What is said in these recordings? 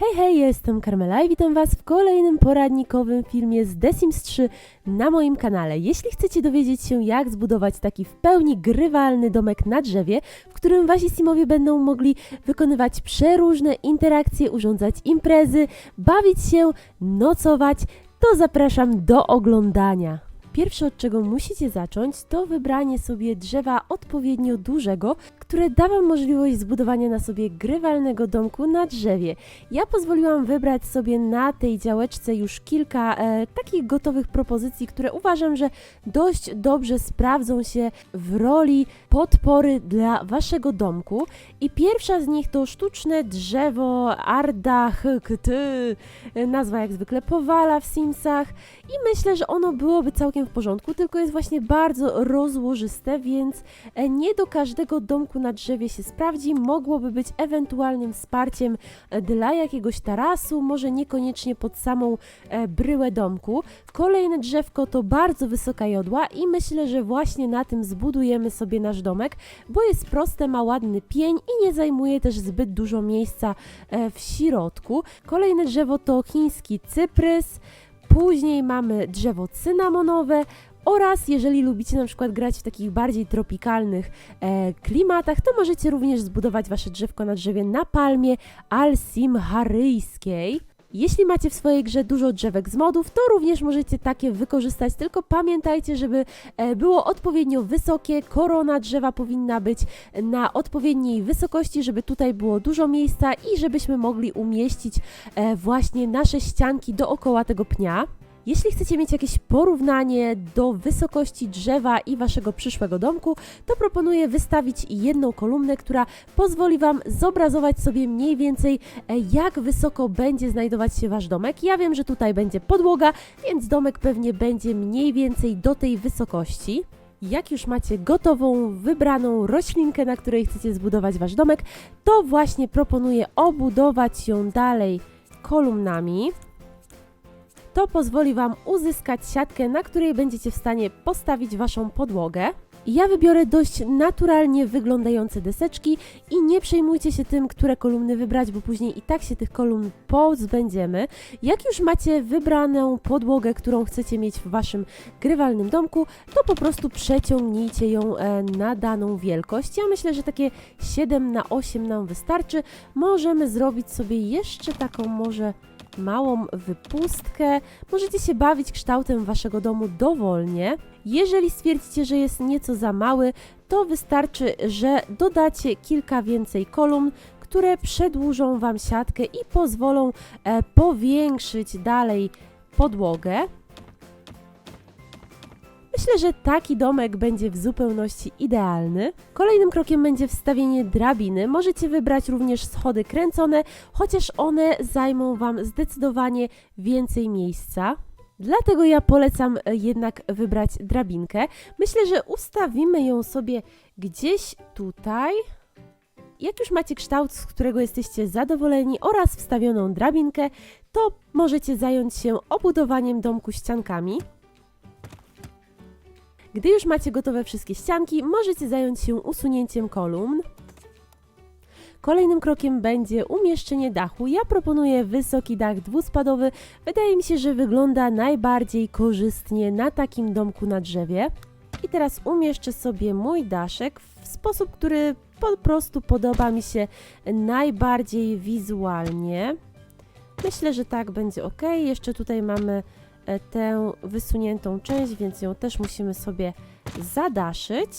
Hej, hej, jestem Karmela i witam Was w kolejnym poradnikowym filmie z The Sims 3 na moim kanale. Jeśli chcecie dowiedzieć się, jak zbudować taki w pełni grywalny domek na drzewie, w którym Wasi Simowie będą mogli wykonywać przeróżne interakcje, urządzać imprezy, bawić się, nocować, to zapraszam do oglądania. Pierwsze, od czego musicie zacząć, to wybranie sobie drzewa odpowiednio dużego, które da Wam możliwość zbudowania na sobie grywalnego domku na drzewie. Ja pozwoliłam wybrać sobie na tej działeczce już kilka e, takich gotowych propozycji, które uważam, że dość dobrze sprawdzą się w roli podpory dla Waszego domku. I pierwsza z nich to sztuczne drzewo Arda Hkt, nazwa jak zwykle powala w Simsach i myślę, że ono byłoby całkiem w porządku, tylko jest właśnie bardzo rozłożyste, więc e, nie do każdego domku na drzewie się sprawdzi. Mogłoby być ewentualnym wsparciem e, dla jakiegoś tarasu, może niekoniecznie pod samą e, bryłę domku. Kolejne drzewko to bardzo wysoka jodła i myślę, że właśnie na tym zbudujemy sobie nasz domek, bo jest proste, ma ładny pień i nie zajmuje też zbyt dużo miejsca w środku. Kolejne drzewo to chiński cyprys. Później mamy drzewo cynamonowe oraz jeżeli lubicie na przykład grać w takich bardziej tropikalnych e, klimatach, to możecie również zbudować wasze drzewko na drzewie na palmie alsimharyjskiej. Jeśli macie w swojej grze dużo drzewek z modów, to również możecie takie wykorzystać, tylko pamiętajcie, żeby e, było odpowiednio wysokie, korona drzewa powinna być na odpowiedniej wysokości, żeby tutaj było dużo miejsca i żebyśmy mogli umieścić e, właśnie nasze ścianki dookoła tego pnia. Jeśli chcecie mieć jakieś porównanie do wysokości drzewa i waszego przyszłego domku, to proponuję wystawić jedną kolumnę, która pozwoli wam zobrazować sobie mniej więcej, e, jak wysoko będzie znajdować się wasz domek. Ja wiem, że tutaj będzie podłoga, więc domek pewnie będzie mniej więcej do tej wysokości. Jak już macie gotową, wybraną roślinkę, na której chcecie zbudować wasz domek, to właśnie proponuję obudować ją dalej kolumnami to pozwoli Wam uzyskać siatkę, na której będziecie w stanie postawić Waszą podłogę. Ja wybiorę dość naturalnie wyglądające deseczki i nie przejmujcie się tym, które kolumny wybrać, bo później i tak się tych kolumn pozbędziemy. Jak już macie wybraną podłogę, którą chcecie mieć w Waszym grywalnym domku, to po prostu przeciągnijcie ją e, na daną wielkość. Ja myślę, że takie 7 na 8 nam wystarczy. Możemy zrobić sobie jeszcze taką może małą wypustkę. Możecie się bawić kształtem waszego domu dowolnie. Jeżeli stwierdzicie, że jest nieco za mały, to wystarczy, że dodacie kilka więcej kolumn, które przedłużą wam siatkę i pozwolą e, powiększyć dalej podłogę. Myślę, że taki domek będzie w zupełności idealny. Kolejnym krokiem będzie wstawienie drabiny. Możecie wybrać również schody kręcone, chociaż one zajmą Wam zdecydowanie więcej miejsca. Dlatego ja polecam e, jednak wybrać drabinkę. Myślę, że ustawimy ją sobie gdzieś tutaj. Jak już macie kształt, z którego jesteście zadowoleni oraz wstawioną drabinkę, to możecie zająć się obudowaniem domku ściankami. Gdy już macie gotowe wszystkie ścianki, możecie zająć się usunięciem kolumn. Kolejnym krokiem będzie umieszczenie dachu. Ja proponuję wysoki dach dwuspadowy. Wydaje mi się, że wygląda najbardziej korzystnie na takim domku na drzewie. I teraz umieszczę sobie mój daszek w sposób, który po prostu podoba mi się najbardziej wizualnie. Myślę, że tak będzie ok. Jeszcze tutaj mamy tę wysuniętą część, więc ją też musimy sobie zadaszyć.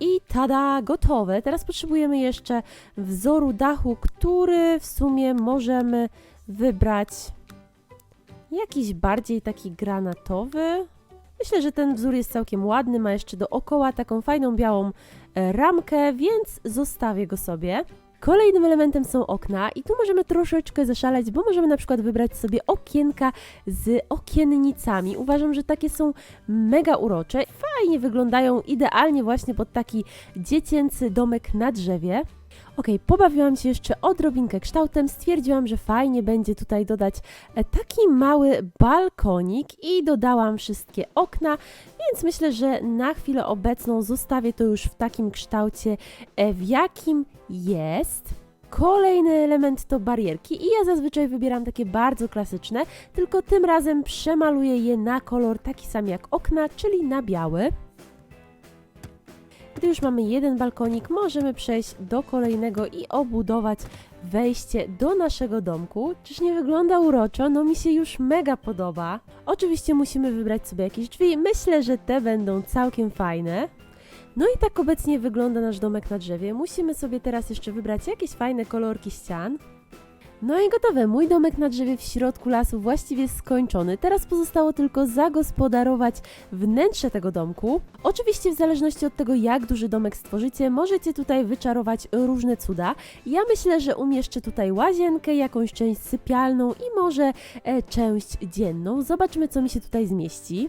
I tada, gotowe. Teraz potrzebujemy jeszcze wzoru dachu, który w sumie możemy wybrać jakiś bardziej taki granatowy. Myślę, że ten wzór jest całkiem ładny, ma jeszcze dookoła taką fajną białą e, ramkę, więc zostawię go sobie. Kolejnym elementem są okna i tu możemy troszeczkę zaszaleć, bo możemy na przykład wybrać sobie okienka z okiennicami. Uważam, że takie są mega urocze, fajnie wyglądają, idealnie właśnie pod taki dziecięcy domek na drzewie. Ok, pobawiłam się jeszcze odrobinkę kształtem, stwierdziłam, że fajnie będzie tutaj dodać e, taki mały balkonik i dodałam wszystkie okna, więc myślę, że na chwilę obecną zostawię to już w takim kształcie, e, w jakim jest. Kolejny element to barierki i ja zazwyczaj wybieram takie bardzo klasyczne, tylko tym razem przemaluję je na kolor taki sam jak okna, czyli na biały. Gdy już mamy jeden balkonik, możemy przejść do kolejnego i obudować wejście do naszego domku. Czyż nie wygląda uroczo? No mi się już mega podoba. Oczywiście musimy wybrać sobie jakieś drzwi. Myślę, że te będą całkiem fajne. No i tak obecnie wygląda nasz domek na drzewie. Musimy sobie teraz jeszcze wybrać jakieś fajne kolorki ścian. No i gotowe, mój domek na drzewie w środku lasu właściwie skończony. Teraz pozostało tylko zagospodarować wnętrze tego domku. Oczywiście w zależności od tego jak duży domek stworzycie, możecie tutaj wyczarować różne cuda. Ja myślę, że umieszczę tutaj łazienkę, jakąś część sypialną i może e, część dzienną. Zobaczmy co mi się tutaj zmieści.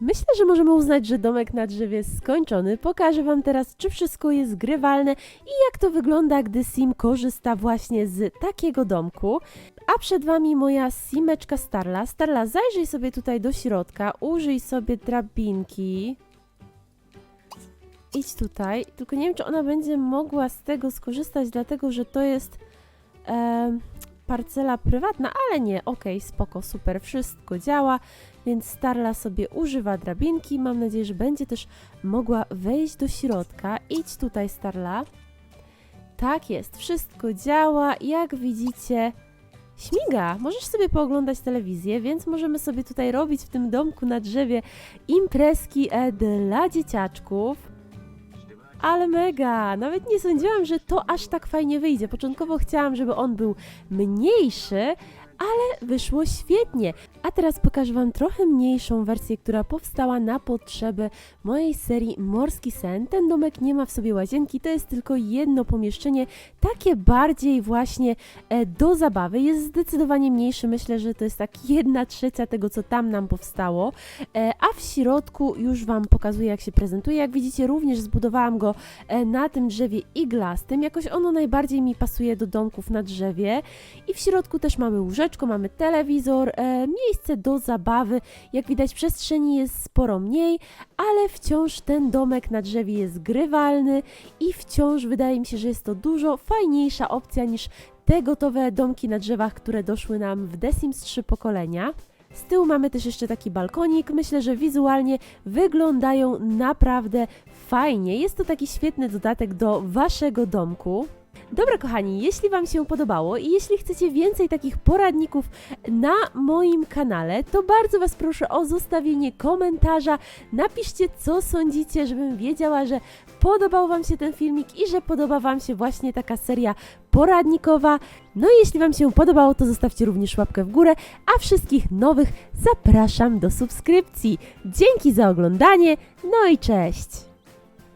Myślę, że możemy uznać, że domek na drzewie jest skończony. Pokażę Wam teraz, czy wszystko jest grywalne i jak to wygląda, gdy Sim korzysta właśnie z takiego domku. A przed Wami moja simeczka Starla. Starla, zajrzyj sobie tutaj do środka, użyj sobie drabinki. Idź tutaj, tylko nie wiem, czy ona będzie mogła z tego skorzystać, dlatego że to jest em, parcela prywatna, ale nie, okej, spoko, super, wszystko działa, więc Starla sobie używa drabinki. Mam nadzieję, że będzie też mogła wejść do środka. Idź tutaj, Starla. Tak jest, wszystko działa. Jak widzicie, śmiga. Możesz sobie pooglądać telewizję, więc możemy sobie tutaj robić w tym domku na drzewie imprezki e, dla dzieciaczków. Ale mega! Nawet nie sądziłam, że to aż tak fajnie wyjdzie. Początkowo chciałam, żeby on był mniejszy, ale wyszło świetnie. A teraz pokażę Wam trochę mniejszą wersję, która powstała na potrzeby mojej serii Morski Sen. Ten domek nie ma w sobie łazienki, to jest tylko jedno pomieszczenie, takie bardziej właśnie e, do zabawy. Jest zdecydowanie mniejszy, myślę, że to jest tak jedna trzecia tego, co tam nam powstało. E, a w środku już Wam pokazuję, jak się prezentuje. Jak widzicie, również zbudowałam go e, na tym drzewie iglastym. Jakoś ono najbardziej mi pasuje do domków na drzewie. I w środku też mamy łóżeczko, mamy telewizor, e, miejsce do zabawy. Jak widać, przestrzeni jest sporo mniej, ale wciąż ten domek na drzewie jest grywalny i wciąż wydaje mi się, że jest to dużo fajniejsza opcja niż te gotowe domki na drzewach, które doszły nam w The Sims 3 pokolenia. Z tyłu mamy też jeszcze taki balkonik. Myślę, że wizualnie wyglądają naprawdę fajnie. Jest to taki świetny dodatek do waszego domku. Dobra, kochani, jeśli Wam się podobało i jeśli chcecie więcej takich poradników na moim kanale, to bardzo Was proszę o zostawienie komentarza. Napiszcie, co sądzicie, żebym wiedziała, że podobał Wam się ten filmik i że podoba Wam się właśnie taka seria poradnikowa. No i jeśli Wam się podobało, to zostawcie również łapkę w górę, a wszystkich nowych zapraszam do subskrypcji. Dzięki za oglądanie, no i cześć!